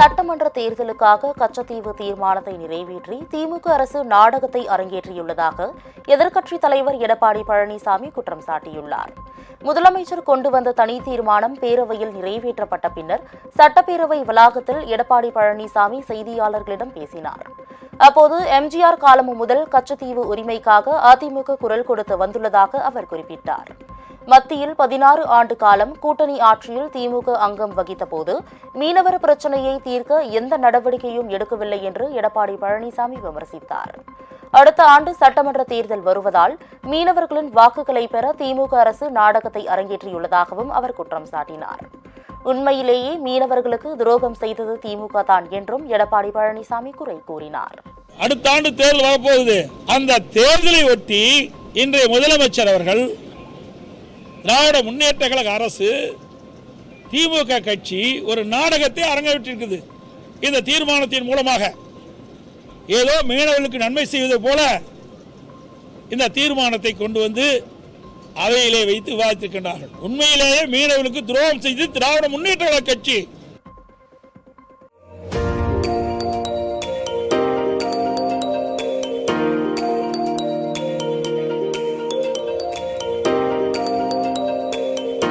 சட்டமன்ற தேர்தலுக்காக கச்சத்தீவு தீர்மானத்தை நிறைவேற்றி திமுக அரசு நாடகத்தை அரங்கேற்றியுள்ளதாக எதிர்க்கட்சித் தலைவர் எடப்பாடி பழனிசாமி குற்றம் சாட்டியுள்ளார். முதலமைச்சர் கொண்டு வந்த தனி தீர்மானம் பேரவையில் நிறைவேற்றப்பட்ட பின்னர் சட்டப்பேரவை வளாகத்தில் எடப்பாடி பழனிசாமி செய்தியாளர்களிடம் பேசினார். அப்போது எம்ஜிஆர் காலம் முதல் கச்சத்தீவு உரிமைக்காக அதிமுக குரல் கொடுத்து வந்துள்ளதாக அவர் குறிப்பிட்டார். மத்தியில் பதினாறு ஆண்டு காலம் கூட்டணி ஆட்சியில் திமுக அங்கம் வகித்தபோது மீனவர் பிரச்சனையை தீர்க்க எந்த நடவடிக்கையும் எடுக்கவில்லை என்று எடப்பாடி பழனிசாமி விமர்சித்தார். அடுத்த ஆண்டு சட்டமன்ற தேர்தல் வருவதால் மீனவர்களின் வாக்குகளை பெற திமுக அரசு நாடகத்தை அரங்கேற்றியுள்ளதாகவும் அவர் குற்றம் சாட்டினார். உண்மையிலேயே மீனவர்களுக்கு துரோகம் செய்தது திமுக தான் என்றும் எடப்பாடி பழனிசாமி குறை கூறினார். அடுத்த ஆண்டு தேர்தல் வரப்போகுது. அந்த தேர்தலை ஒட்டி இன்றைய முதலமைச்சர் அவர்கள் திராவிட முன்னேற்ற கழக அரசு திமுக கட்சி ஒரு நாடகத்தை அரங்கவிட்டிருக்குது இந்த தீர்மானத்தின் மூலமாக. ஏதோ மீனவர்களுக்கு நன்மை செய்வது போல இந்த தீர்மானத்தை கொண்டு வந்து அவையிலே வைத்து விவாதித்திருக்கின்றார்கள். உண்மையிலேயே மீனவர்களுக்கு துரோகம் செய்து திராவிட முன்னேற்ற கழக கட்சி.